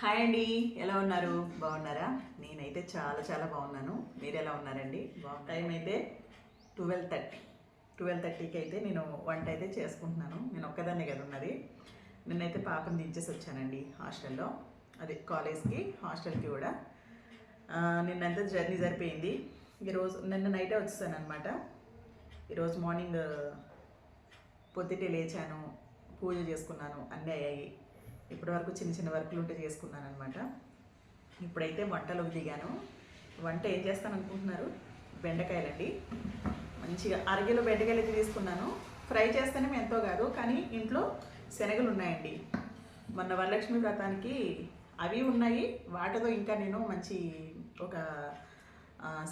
Hi అండి ఎలా ఉన్నారు? బాగున్నారా? నేనైతే చాలా చాలా బాగున్నాను. మీరు ఎలా ఉన్నారండి? బాగు టైం అయితే ట్వెల్వ్ థర్టీ. ట్వెల్వ్ థర్టీకి అయితే నేను వంట అయితే చేసుకుంటున్నాను. నేను ఒక్కదాన్నే కదా ఉన్నది. నిన్నైతే పాపని దించేసి వచ్చానండి హాస్టల్లో. అదే కాలేజ్కి హాస్టల్కి కూడా. నిన్నంతా జర్నీ సరిపోయింది. ఈరోజు నిన్న నైటే వచ్చేసాను అనమాట ఈరోజు మార్నింగ్ పొద్దుటే లేచాను పూజ చేసుకున్నాను అన్నీ అయ్యాయి. ఇప్పటి వరకు చిన్న చిన్న వర్కులు ఉంటే చేసుకున్నాను అనమాట ఇప్పుడైతే వంటలోకి దిగాను వంట ఏం చేస్తాను అనుకుంటున్నారు బెండకాయలండి. మంచిగా అరకిలో బెండకాయలు అయితే తీసుకున్నాను. ఫ్రై చేస్తేనే ఎంతో కాదు కానీ ఇంట్లో శనగలు ఉన్నాయండి. మొన్న వరలక్ష్మి వ్రతానికి అవి ఉన్నాయి. వాటితో ఇంకా నేను మంచి ఒక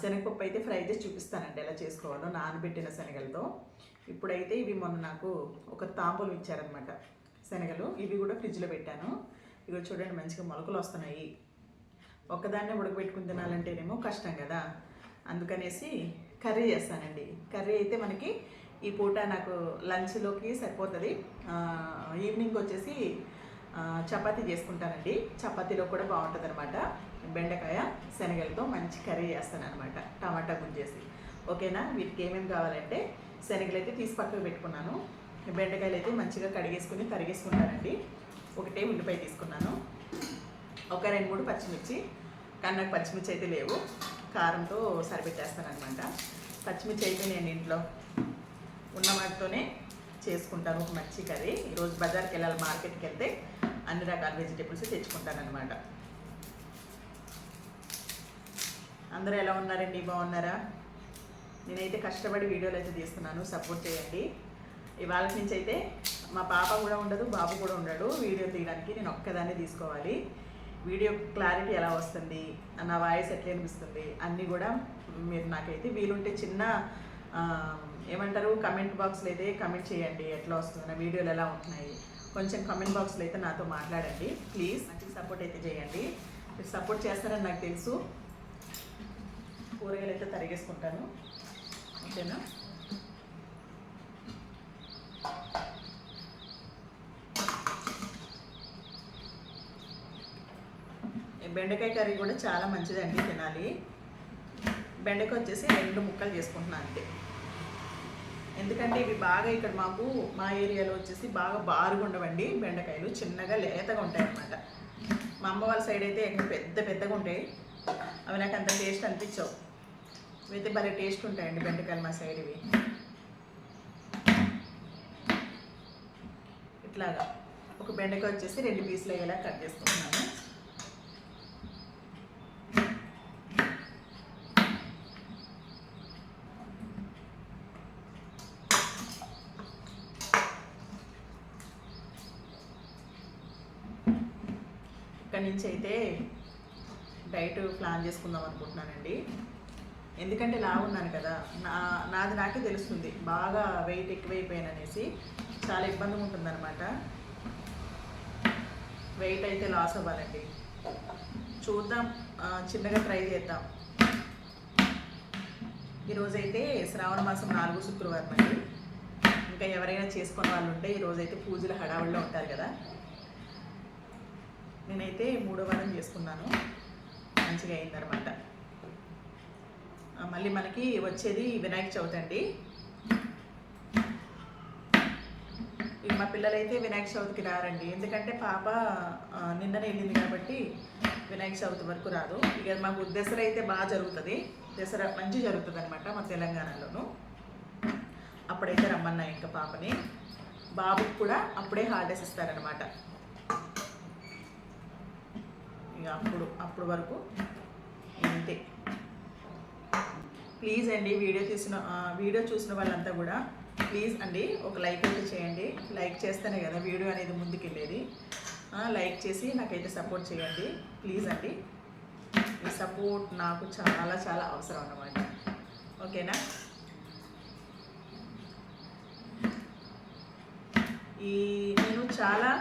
శనగపప్పు అయితే ఫ్రై చేసి చూపిస్తానండి ఎలా చేసుకోవాలో నానబెట్టిన శనగలతో. ఇప్పుడైతే ఇవి మొన్న నాకు ఒక తాంబూలం ఇచ్చారనమాట శనగలు ఇవి కూడా ఫ్రిడ్జ్లో పెట్టాను. ఇవి చూడండి మంచిగా మొలకలు వస్తున్నాయి. ఒక్కదాన్నే ఉడకబెట్టుకుని తినాలంటేనేమో కష్టం కదా. అందుకనేసి కర్రీ చేస్తానండి. కర్రీ అయితే మనకి ఈ పూట నాకు లంచ్లోకి సరిపోతుంది. ఈవినింగ్ వచ్చేసి చపాతి చపాతీ చేసుకుంటానండి. చపాతీలో కూడా బాగుంటుంది అనమాట బెండకాయ శనగలతో మంచి కర్రీ చేస్తాను అనమాట టమాటా గుంజేసి ఓకేనా? వీటికి ఏమేమి కావాలంటే శనగలు అయితే తీసి పక్కకు పెట్టుకున్నాను. బెండకాయలు అయితే మంచిగా కడిగేసుకుని తరిగేసుకుంటానండి. ఒకటే ఉల్లిపాయ తీసుకున్నాను. ఒక రెండు మూడు పచ్చిమిర్చి కానీ నాకు పచ్చిమిర్చి అయితే లేవు. కారంతో సరిపెట్టేస్తానమాట అనమాట పచ్చిమిర్చి అయితే నేను ఇంట్లో. ఉన్న వాటితోనే చేసుకుంటాను ఒక మంచి కర్రీ. ఈరోజు బజార్కి వెళ్ళాలి మార్కెట్కి వెళ్తే అన్ని రకాల వెజిటేబుల్స్ తెచ్చుకుంటాను అనమాట అందరూ ఎలా ఉన్నారండి? బాగున్నారా? నేనైతే కష్టపడి వీడియోలు అయితే తీస్తున్నాను. సపోర్ట్ చేయండి. ఇవాళ నుంచి అయితే మా పాప కూడా ఉండదు బాబు కూడా ఉండడు. వీడియో తీయడానికి నేను ఒక్కదాన్ని తీసుకోవాలి. వీడియో క్లారిటీ ఎలా వస్తుంది నా వాయిస్ ఎట్లా అనిపిస్తుంది అన్నీ కూడా మీరు నాకైతే వీలుంటే చిన్న ఏమంటారు కమెంట్ బాక్స్లో అయితే కమెంట్ చేయండి ఎట్లా వస్తుంది నా వీడియోలు ఎలా ఉంటున్నాయి. కొంచెం కమెంట్ బాక్స్లో అయితే నాతో మాట్లాడండి. ప్లీజ్ మంచి సపోర్ట్ అయితే చేయండి. మీరు సపోర్ట్ చేస్తారని నాకు తెలుసు. కూరగాయలు అయితే తరిగేసుకుంటాను. ఓకేనా? బెండకాయ కర్రీ కూడా చాలా మంచిదండి తినాలి. బెండకాయ వచ్చేసి రెండు ముక్కలు చేసుకుంటున్నాను అంతే. ఎందుకంటే ఇవి బాగా ఇక్కడ మాకు మా ఏరియాలో వచ్చేసి బాగా బారుగా ఉండవండి బెండకాయలు చిన్నగా లేతగా ఉంటాయి అన్నమాట మా అమ్మ వాళ్ళ సైడ్ అయితే పెద్ద పెద్దగా ఉంటాయి. అవి నాకు అంత టేస్ట్ అనిపించవు. ఇవైతే భలే టేస్ట్ ఉంటాయండి బెండకాయలు మా సైడ్ ఇవి. ఇట్లాగా ఒక బెండకాయ వచ్చేసి రెండు పీసులు అయ్యేలా కట్ చేసుకుంటున్నాను. గురించి అయితే డైట్ ప్లాన్ చేసుకుందాం అనుకుంటున్నానండి. ఎందుకంటే లావు ఉన్నాను కదా నా నాది నాకే తెలుస్తుంది బాగా వెయిట్ ఎక్కువైపోయాను అనేసి చాలా ఇబ్బందిగా ఉంటుందన్నమాట. వెయిట్ అయితే లాస్ అవ్వాలండి. చూద్దాం చిన్నగా ట్రై చేద్దాం. ఈరోజైతే శ్రావణ మాసం నాలుగు శుక్రవారం అండి. ఇంకా ఎవరైనా చేసుకున్న వాళ్ళు ఉంటే ఈరోజైతే పూజలు హడావుల్లో ఉంటారు కదా. నేనైతే మూడో వారం చేసుకున్నాను. మంచిగా అయిందనమాట మళ్ళీ మనకి వచ్చేది వినాయక చవితి అండి. ఇక మా పిల్లలైతే వినాయక చవితికి రారండి. ఎందుకంటే పాప నిన్ననే వెళ్ళింది కాబట్టి వినాయక చవితి వరకు రాదు. ఇక మాకు దసరా అయితే బాగా జరుగుతుంది. దసరా మంచి జరుగుతుంది అనమాట మా తెలంగాణలోను. అప్పుడైతే రమ్మన్నా ఇంకా పాపని. బాబుకి కూడా అప్పుడే హాలిడేస్ ఇస్తారనమాట ఇంకా అప్పుడు అప్పుడు వరకు అంతే. ప్లీజ్ అండి వీడియో తీసిన వీడియో చూసిన వాళ్ళంతా కూడా ప్లీజ్ అండి ఒక లైక్ అయితే చేయండి. లైక్ చేస్తేనే కదా వీడియో అనేది ముందుకెళ్ళేది. లైక్ చేసి నాకైతే సపోర్ట్ చేయండి. ప్లీజ్ అండి. మీ సపోర్ట్ నాకు చాలా చాలా అవసరం అన్నమాట. ఓకేనా? ఈ నేను చాలా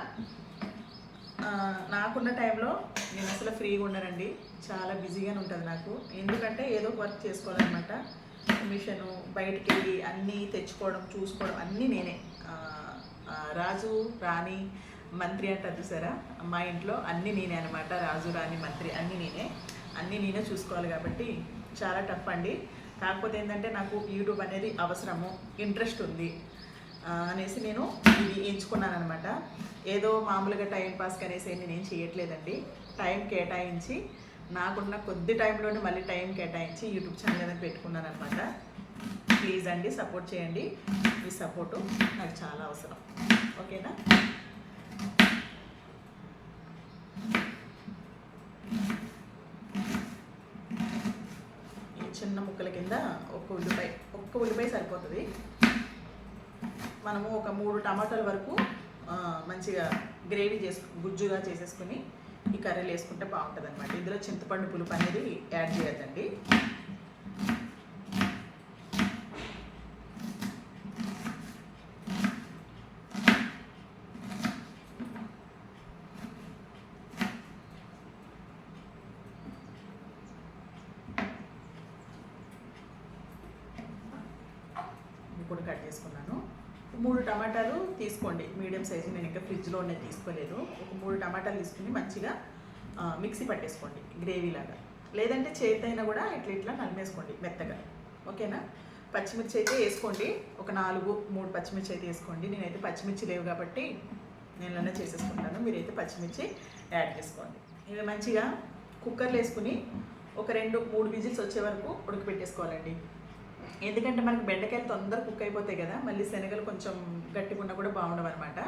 నాకున్న టైంలో నేను అసలు ఫ్రీగా ఉండనండి. చాలా బిజీగానే ఉంటుంది నాకు. ఎందుకంటే ఏదో ఒక వర్క్ చేసుకోవాలన్నమాట. మిషను బయటికి వెళ్ళి అన్నీ తెచ్చుకోవడం చూసుకోవడం అన్నీ నేనే. రాజు రాణి మంత్రి అంటారు చూసారా? మా ఇంట్లో అన్నీ నేనే అనమాట రాజు రాణి మంత్రి అన్నీ నేనే. అన్నీ నేనే చూసుకోవాలి కాబట్టి చాలా టఫ్ అండి. కాకపోతే ఏంటంటే నాకు యూట్యూబ్ అనేది అవసరము. ఇంట్రెస్ట్ ఉంది. అనేసి నేను ఇది ఎంచుకున్నాను అనమాట ఏదో మామూలుగా టైం పాస్కి అనేసి ఏం నేనేం చేయట్లేదండి. టైం కేటాయించి నాకున్న కొద్ది టైంలోనే మళ్ళీ టైం కేటాయించి యూట్యూబ్ ఛానల్ అనేది పెట్టుకున్నాను అనమాట ప్లీజ్ అండి సపోర్ట్ చేయండి. మీ సపోర్టు నాకు చాలా అవసరం. ఓకేనా? చిన్న ముక్కల కింద ఒక్క ఉల్లిపాయ ఒక్క ఉల్లిపాయ సరిపోతుంది. మనము ఒక మూడు టమాటాల వరకు మంచిగా గ్రేవీ చేసుకు గుజ్జుగా చేసేసుకుని ఈ కర్రీలు వేసుకుంటే బాగుంటుంది అనమాట ఇందులో చింతపండు పులుపు అనేది యాడ్ చేయొద్దండి. ఇప్పుడు కట్ చేసుకుంటాం మూడు టమాటాలు తీసుకోండి. మీడియం సైజు నేను ఇంకా ఫ్రిడ్జ్లో ఉన్నది తీసుకోలేదు. ఒక మూడు టమాటాలు తీసుకుని మంచిగా మిక్సీ పట్టేసుకోండి. గ్రేవీ లాగా. లేదంటే చేతైనా కూడా ఇట్లా ఇట్లా నలిమేసుకోండి మెత్తగా. ఓకేనా? పచ్చిమిర్చి అయితే వేసుకోండి. ఒక నాలుగు మూడు పచ్చిమిర్చి అయితే వేసుకోండి. నేనైతే పచ్చిమిర్చి లేవు కాబట్టి నేను చేసేసుకుంటాను. మీరైతే పచ్చిమిర్చి యాడ్ చేసుకోండి. ఇవి మంచిగా కుక్కర్లో వేసుకుని ఒక రెండు మూడు విజిల్స్ వచ్చే వరకు ఉడకపెట్టేసుకోవాలండి ఎందుకంటే మనకి బెండకాయలు తొందరగా కుక్ అయిపోతాయి కదా మళ్ళీ శనగలు కొంచెం గట్టిగా ఉన్నా కూడా బాగుండవు అనమాట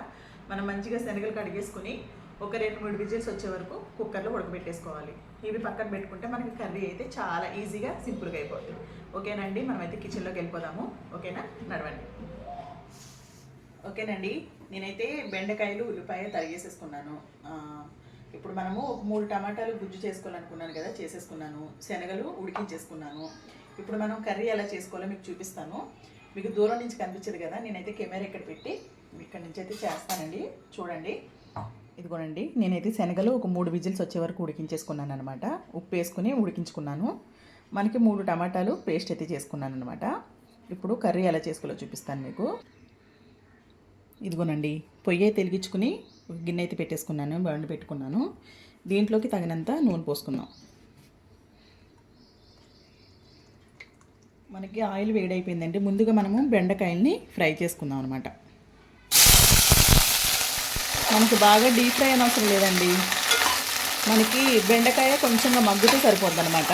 మనం మంచిగా శనగలు కడిగేసుకుని ఒక రెండు మూడు విజిల్స్ వచ్చే వరకు కుక్కర్లో ఉడకబెట్టేసుకోవాలి. ఇవి పక్కన పెట్టుకుంటే మనకి కర్రీ అయితే చాలా ఈజీగా సింపుల్గా అయిపోతుంది. ఓకేనండి మనమైతే కిచెన్లోకి వెళ్ళిపోదాము. ఓకేనా? నడవండి. ఓకేనండి నేనైతే బెండకాయలు ఉల్లిపాయ తరిగేసేసుకున్నాను. ఇప్పుడు మనము ఒక మూడు టమాటాలు గుజ్జు చేసుకోవాలనుకున్నాను కదా చేసేసుకున్నాను. శనగలు ఉడికించేసుకున్నాను. ఇప్పుడు మనం కర్రీ ఎలా చేసుకోవాలో మీకు చూపిస్తాను. మీకు దూరం నుంచి కనిపించదు కదా నేనైతే కెమెరా ఇక్కడ పెట్టి ఇక్కడ నుంచి అయితే చేస్తానండి. చూడండి. ఇదిగోనండి నేనైతే శనగలు ఒక మూడు విజిల్స్ వచ్చే వరకు ఉడికించేసుకున్నాను అనమాట ఉప్పు వేసుకుని ఉడికించుకున్నాను. మనకి మూడు టమాటాలు పేస్ట్ అయితే చేసుకున్నాను అనమాట ఇప్పుడు కర్రీ ఎలా చేసుకోవాలో చూపిస్తాను మీకు. ఇదిగోనండి పొయ్యి అయితే గిన్నె అయితే పెట్టేసుకున్నాను బండి పెట్టుకున్నాను. దీంట్లోకి తగినంత నూనె పోసుకుందాం. మనకి ఆయిల్ వేడైపోయిందండి. ముందుగా మనము బెండకాయల్ని ఫ్రై చేసుకుందాం అనమాట మనకి బాగా డీప్ ఫ్రై అని అవసరం లేదండి. మనకి బెండకాయ కొంచెంగా మగ్గుతూ సరిపోద్ది అనమాట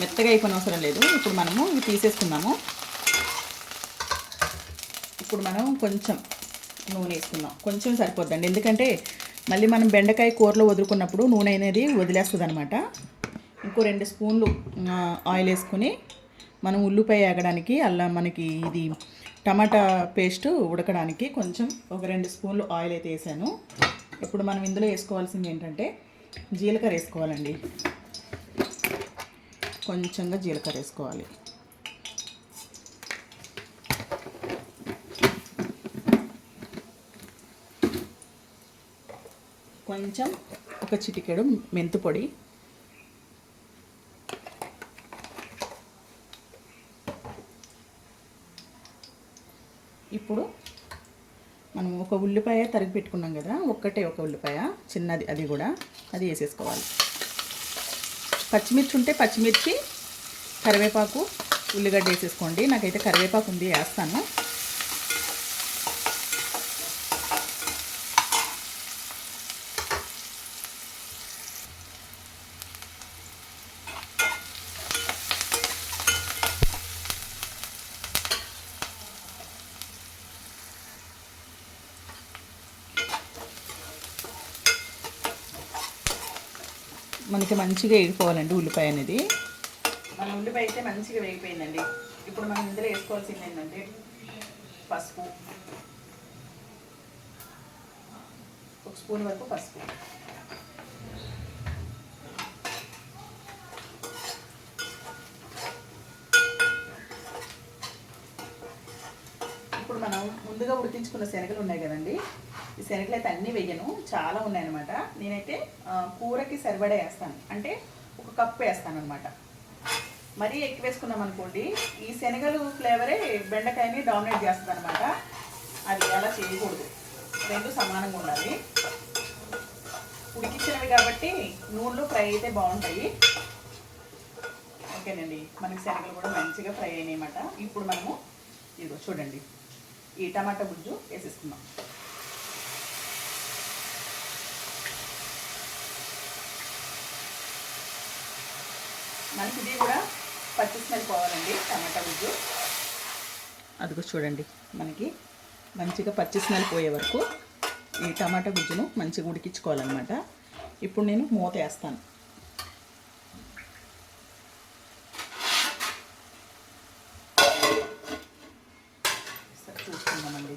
మెత్తగా అయిపోయిన అవసరం లేదు. ఇప్పుడు మనము ఇవి తీసేసుకుందాము. ఇప్పుడు మనం కొంచెం నూనె వేసుకుందాం. కొంచెం సరిపోద్దండి. ఎందుకంటే మళ్ళీ మనం బెండకాయ కూరలో వదులుకున్నప్పుడు నూనె అనేది వదిలేస్తుంది అనమాట ఇంకో రెండు స్పూన్లు ఆయిల్ వేసుకుని మనం ఉల్లిపాయ వేగడానికి అలా మనకి ఇది టమాటా పేస్ట్ ఉడకడానికి కొంచెం ఒక రెండు స్పూన్లు ఆయిల్ అయితే వేసాను. ఇప్పుడు మనం ఇందులో వేసుకోవాల్సింది ఏంటంటే జీలకర్ర వేసుకోవాలండి. కొంచెంగా జీలకర్ర వేసుకోవాలి. కొంచెం ఒక చిటికెడు మెంతు పొడి ఇప్పుడు మనం ఒక ఉల్లిపాయ తరిగి పెట్టుకున్నాం కదా ఒక్కటే ఒక ఉల్లిపాయ చిన్నది అది కూడా అది వేసేసుకోవాలి. పచ్చిమిర్చి ఉంటే పచ్చిమిర్చి కరివేపాకు ఉల్లిగడ్డ వేసేసుకోండి. నాకైతే కరివేపాకు ఉంది వేస్తాను. అయితే మంచిగా వేగిపోవాలండి ఉల్లిపాయ అనేది. మన ఉల్లిపాయ అయితే మంచిగా వేగిపోయిందండి. ఇప్పుడు మనం ఇందులో వేసుకోవాల్సింది ఏంటంటే పసుపు. ఒక స్పూన్ వరకు పసుపు. ఇప్పుడు మనం ముందుగా ఉడికించుకున్న శనగలు ఉన్నాయి కదండి. ఈ శనగలు అయితే అన్నీ వేయను. చాలా ఉన్నాయన్నమాట. నేనైతే కూరకి సరిపడా వేస్తాను. అంటే ఒక కప్పు వేస్తాను అనమాట మరీ ఎక్కువ వేసుకున్నాం అనుకోండి ఈ శనగలు ఫ్లేవరే బెండకాయని డామినేట్ చేస్తుంది అనమాట అది అలా చేయకూడదు. రెండు సమానంగా ఉండాలి. ఉడికించినవి కాబట్టి నూనెలో ఫ్రై అయితే బాగుంటాయి. ఓకేనండి. మనకి శనగలు కూడా మంచిగా ఫ్రై అయినాయి అన్నమాట ఇప్పుడు మనము ఇదిగో చూడండి. ఈ టమాటా గుజ్జు వేసేసుకుందాం. మనకి ఇది కూడా పచ్చి స్మెల్ పోవాలండి టమాటా గుజ్జు అదిగో చూడండి మనకి మంచిగా పచ్చి స్మెల్ పోయే వరకు ఈ టమాటా గుజ్జును మంచిగా ఉడికించుకోవాలన్నమాట. ఇప్పుడు నేను మూత వేస్తాను. చూసుకుందామండి.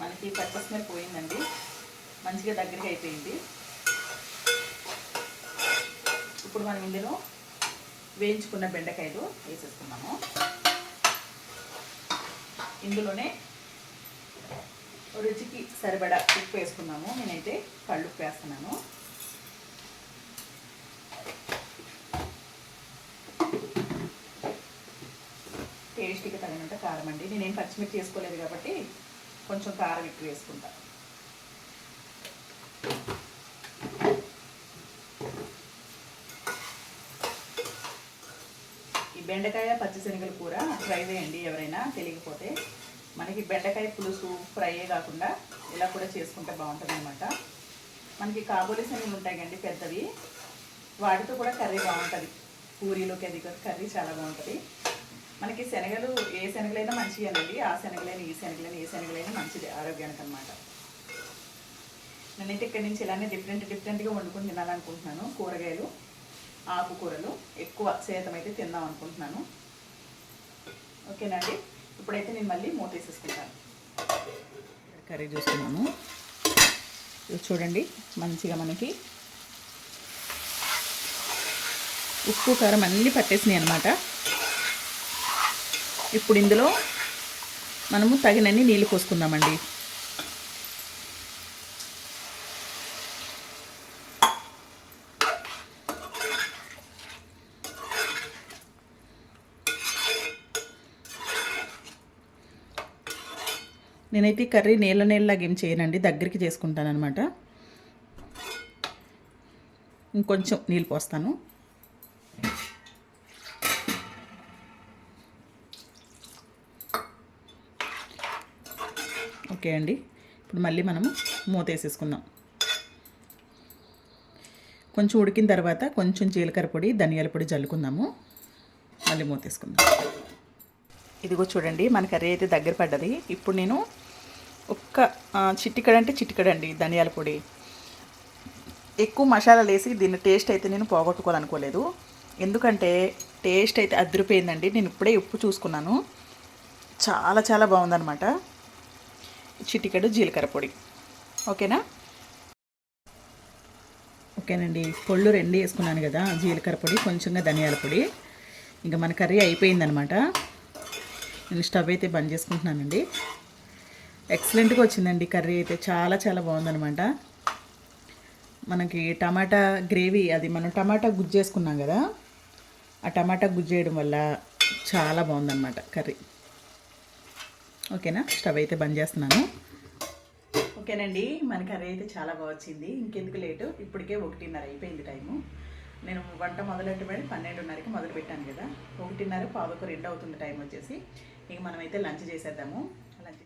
మనకి పచ్చి స్మెల్ పోయిందండి. మంచిగా దగ్గరికి అయిపోయింది. ఇప్పుడు మనం ఇందులో వేయించుకున్న బెండకాయలు వేసేసుకున్నాము ఇందులోనే రుచికి సరిపడా ఉప్పు వేసుకున్నాము నేనైతే కళ్ళుప్పు వేస్తున్నాను. టేస్ట్కి తగినంత కారం అండి. నేనేం పచ్చిమిర్చి వేసుకోలేదు కాబట్టి కొంచెం కారం ఎక్కువ వేసుకుంటాను బెండకాయ పచ్చిశనగల కూర ఫ్రై చేయండి ఎవరైనా తెలియకపోతే. మనకి బెండకాయ పులుసు ఫ్రైయే కాకుండా ఇలా కూడా చేసుకుంటే బాగుంటుంది అనమాట మనకి కాబోలి శనగలు ఉంటాయి కండి పెద్దవి. వాటితో కూడా కర్రీ బాగుంటుంది. పూరీలోకి అది కర్రీ చాలా బాగుంటుంది. మనకి శనగలు ఏ శనగలైనా మంచిగానండి ఆ శనగలైనా ఈ శనగలైనా ఏ శనగలైనా మంచిది ఆరోగ్యానికి అనమాట నేనైతే ఇక్కడి నుంచి ఇలానే డిఫరెంట్ డిఫరెంట్గా వండుకొని తినాలనుకుంటున్నాను కూరగాయలు. ఆకుకూరలు ఎక్కువ శాతం అయితే తిందాం అనుకుంటున్నాను. ఓకేనండి? ఇప్పుడైతే నేను మళ్ళీ మూత వేసేసుకుంటాను కర్రీ చూస్తున్నాము చూడండి మంచిగా మనకి ఉప్పు కారం అన్నీ పట్టేసినాయి అనమాట ఇప్పుడు ఇందులో మనము తగినన్ని నీళ్ళు పోసుకుందామండి. నేనైతే కర్రీ నీళ్ళ నీళ్ళలాగా ఏం చేయనండి దగ్గరికి చేసుకుంటాను అనమాట ఇంకొంచెం నీళ్ళు పోస్తాను. ఓకే అండి ఇప్పుడు మళ్ళీ మనము మూత వేసేసుకుందాం. కొంచెం ఉడికిన తర్వాత కొంచెం జీలకర్ర పొడి ధనియాల పొడి జల్లుకుందాము. మళ్ళీ మూత వేసుకుందాం. ఇదిగో చూడండి మన కర్రీ అయితే దగ్గర పడ్డది. ఇప్పుడు నేను ఒక్క చిట్టికడ అంటే చిట్టికడండి ధనియాల పొడి. ఎక్కువ మసాలాలు వేసి దీని టేస్ట్ అయితే నేను పోగొట్టుకోవాలనుకోలేదు. ఎందుకంటే టేస్ట్ అయితే అదిరిపోయిందండి. నేను ఇప్పుడే ఉప్పు చూసుకున్నాను. చాలా చాలా బాగుందన్నమాట. చిటికెడు జీలకర్ర పొడి. ఓకేనా? ఓకేనండి. పొళ్ళు రెండు వేసుకున్నాను కదా జీలకర్ర పొడి కొంచెంగా ధనియాల పొడి. ఇంకా మన కర్రీ అయిపోయిందనమాట నేను స్టవ్ అయితే బంద్ చేసుకుంటున్నానండి. ఎక్సలెంట్గా వచ్చిందండి కర్రీ అయితే. చాలా చాలా బాగుందనమాట మనకి టమాటా గ్రేవీ అది మనం టమాటా గుజ్జు చేసుకున్నాం కదా ఆ టమాటా గుజ్జు చేయడం వల్ల చాలా బాగుందన్నమాట కర్రీ. ఓకేనా? స్టవ్ అయితే బంద్ చేస్తున్నాను. ఓకేనండి మన కర్రీ అయితే చాలా బాగా వచ్చింది. ఇంకెందుకు లేటు? ఇప్పటికే ఒకటిన్నర అయిపోయింది టైము. నేను వంట మొదలెట్టబడి పన్నెండున్నరకి మొదలు పెట్టాను కదా. ఒకటిన్నర పాదొక రెండు అవుతుంది టైం వచ్చేసి. ఇక మనమైతే లంచ్ చేసేద్దాము. లంచ్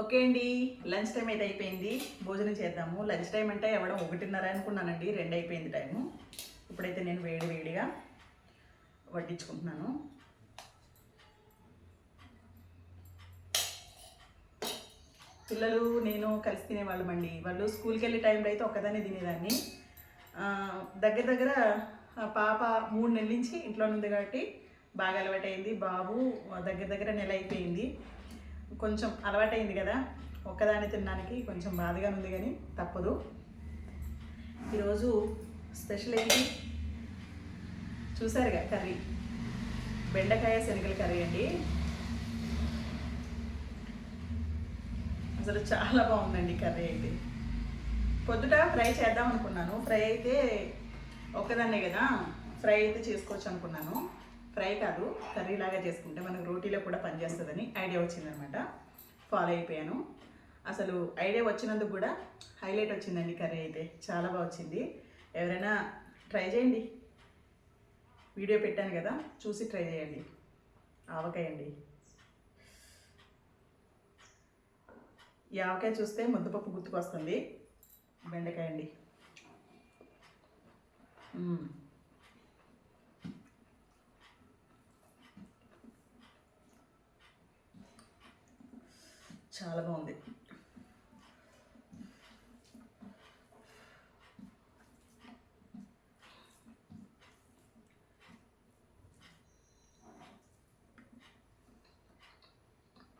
ఓకే అండి లంచ్ టైం అయితే అయిపోయింది. భోజనం చేద్దాము. లంచ్ టైం అంటే ఎవడం ఒకటిన్నర అనుకున్నానండి రెండు అయిపోయింది టైము. ఇప్పుడైతే నేను వేడి వేడిగా వడ్డించుకుంటున్నాను. పిల్లలు నేను కలిసి తినేవాళ్ళమండి. వాళ్ళు స్కూల్కి వెళ్ళే టైంలో అయితే ఒక్కదాన్ని తినేదాన్ని. దగ్గర దగ్గర పాప మూడు నెలల నుంచి ఇంట్లో ఉంది కాబట్టి బాగా అలవాటైంది. బాబు దగ్గర దగ్గర నెల అయిపోయింది కొంచెం అలవాటైంది కదా. ఒక్కదాన్ని తినడానికి కొంచెం బాధగా ఉంది కానీ తప్పదు. ఈరోజు స్పెషల్ ఏంటి? చూసారుగా కర్రీ. బెండకాయ శనగల కర్రీ అండి. అసలు చాలా బాగుందండి కర్రీ అయితే. పొద్దుట ఫ్రై చేద్దాం అనుకున్నాను. ఫ్రై అయితే ఒక్కదాన్నే కదా. ఫ్రై అయితే చేసుకోవచ్చు అనుకున్నాను. ఫ్రై కాదు కర్రీ లాగా చేసుకుంటే మనకు రోటీలో కూడా పనిచేస్తుందని ఐడియా వచ్చిందనమాట. ఫాలో అయిపోయాను. అసలు ఐడియా వచ్చినందుకు కూడా హైలైట్ వచ్చిందండి కర్రీ అయితే. చాలా బాగా వచ్చింది. ఎవరైనా ట్రై చేయండి. వీడియో పెట్టాను కదా చూసి ట్రై చేయండి. ఆవకాయ అండి. ఈ ఆవకాయ చూస్తే ముద్దపప్పు గుర్తుకొస్తుంది. బెండకాయ అండి మ్మ్. చాలా బాగుంది మ్మ్.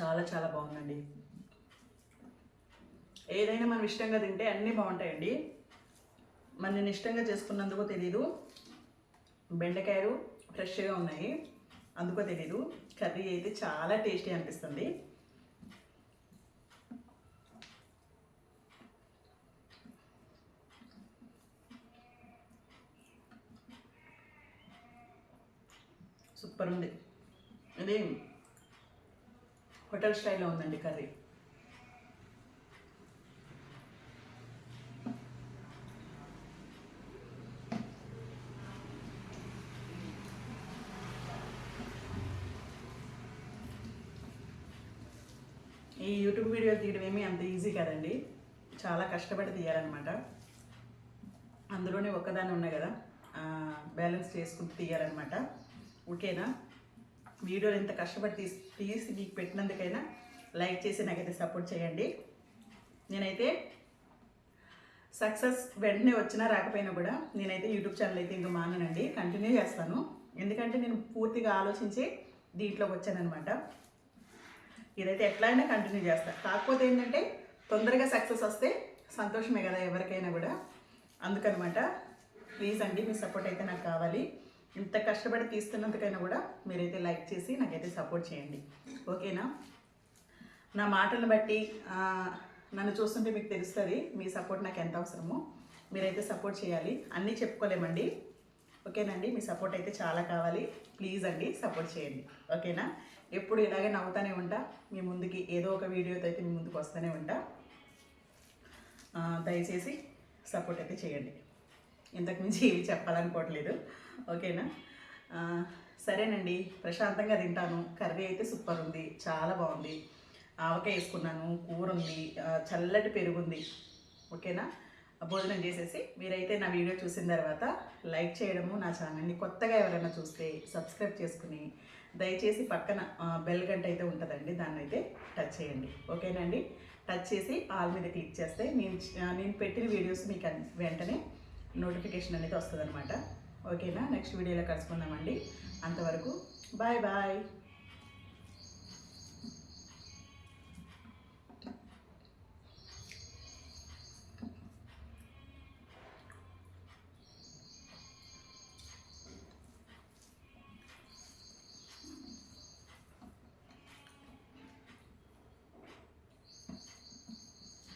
చాలా చాలా బాగుందండి. ఏదైనా మనం ఇష్టంగా తింటే అన్నీ బాగుంటాయండి. మరి నేను ఇష్టంగా చేసుకున్నందుకో తెలీదు. బెండకాయలు ఫ్రెష్గా ఉన్నాయి. అందుకో తెలీదు. కర్రీ అయితే చాలా టేస్టీ అనిపిస్తుంది. సూపర్ ఉంది ఇది హోటల్ స్టైల్లో ఉందండి కర్రీ. ఈ యూట్యూబ్ వీడియో తీయడం ఏమీ అంత ఈజీ కాదండి. చాలా కష్టపడి తీయాలన్నమాట. అందులోనే ఒక్కదాన్ని ఉన్నాయి కదా. బ్యాలెన్స్ చేసుకుంటూ తీయాలన్నమాట. ఓకేనా? వీడియోలు ఇంత కష్టపడి తీసి తీసి మీకు పెట్టినందుకైనా లైక్ చేసి నాకైతే సపోర్ట్ చేయండి. నేనైతే సక్సెస్ వెంటనే వచ్చినా రాకపోయినా కూడా నేనైతే యూట్యూబ్ ఛానల్ అయితే ఇంకా మాననండి. కంటిన్యూ చేస్తాను. ఎందుకంటే నేను పూర్తిగా ఆలోచించి దీంట్లోకి వచ్చానమాట ఇదైతే ఎట్లయినా కంటిన్యూ చేస్తా. కాకపోతే ఏంటంటే తొందరగా సక్సెస్ వస్తే సంతోషమే కదా ఎవరికైనా కూడా. అందుకనమాట ప్లీజ్ అండి మీ సపోర్ట్ అయితే నాకు కావాలి. ఇంత కష్టపడి తీస్తున్నందుకైనా కూడా మీరైతే లైక్ చేసి నాకైతే సపోర్ట్ చేయండి. ఓకేనా? నా మాటలను బట్టి నన్ను చూస్తుంటే మీకు తెలుస్తుంది మీ సపోర్ట్ నాకు ఎంత అవసరమో. మీరైతే సపోర్ట్ చేయాలి. అన్నీ చెప్పుకోలేమండి. ఓకేనండి? మీ సపోర్ట్ అయితే చాలా కావాలి. ప్లీజ్ అండి సపోర్ట్ చేయండి. ఓకేనా? ఎప్పుడు ఇలాగే నవ్వుతూనే ఉంటా. మీ ముందుకి ఏదో ఒక వీడియోతో అయితే మీ ముందుకు వస్తూనే ఉంటా. దయచేసి సపోర్ట్ అయితే చేయండి. ఇంతకు మించి ఏవి చెప్పాలనుకోవట్లేదు. ఓకేనా? సరేనండి. ప్రశాంతంగా తింటాను. కర్రీ అయితే సూపర్ ఉంది. చాలా బాగుంది. ఆవకాయ వేసుకున్నాను. కూర ఉంది. చల్లటి పెరుగుంది ఓకేనా? భోజనం చేసేసి మీరైతే నా వీడియో చూసిన తర్వాత లైక్ చేయడము నా ఛానల్ని కొత్తగా ఎవరైనా చూస్తే సబ్స్క్రైబ్ చేసుకుని దయచేసి పక్కన బెల్ గంట అయితే ఉంటుందండి. దాన్ని అయితే టచ్ చేయండి. ఓకేనండి? టచ్ చేసి ఆల్ మీద క్లిక్ చేస్తే నేను నేను పెట్టిన వీడియోస్ మీకు వెంటనే నోటిఫికేషన్ అనేది వస్తుంది అనమాట ఓకేనా? నెక్స్ట్ వీడియోలో కలుసుకుందామండి. అంతవరకు బాయ్ బాయ్.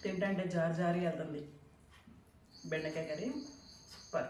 తింటంటే జారి జారి వెళ్తుంది బెండకాయ కర్రీ. సూపర్